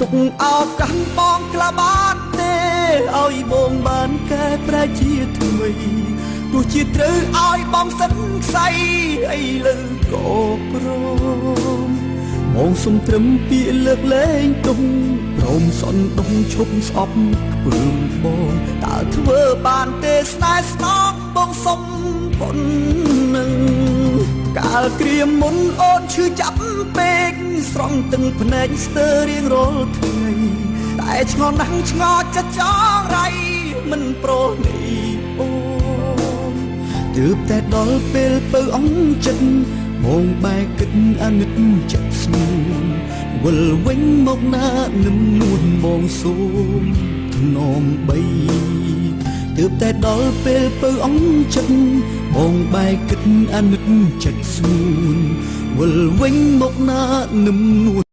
ទុកឱកាសបងក្លាបានទេឲ្យបងបានកែប្រែជាថ្មីទោះជាត្រូវឲ្យបងសិនខ្សែអីលើក៏ព្រមបងសុំត្រឹមពាក្យលើកលែងទុំព្រមសន់ដងឈប់ស្អប់ព្រមបងតើធ្វើបានទេស្នេហ៍ស្នងបងសុំប៉ុណ្ណឹងកា លក្រៀមមុនអូនឈឺចាប់ពេកស្រង់ទឹកភ្នែកស្ទើររៀងរាល់ថ្ងៃតែឆ្ងល់ណាស់ឆ្ងល់ចិត្តចងរៃមិនប្រនីអូនទើបតែដល់ពេលពៅអងចិត្តមកបែកគិតអាណិតចិត្តស្ងួនវិលវិញមកណានឹមនួនបងសូមធ្នមបី ទើបតែដល់ពេលពៅអងចិត្តបងបែកគិតអាណិតចិត្តស្ងួនវិលវិញមកណានឹមនួន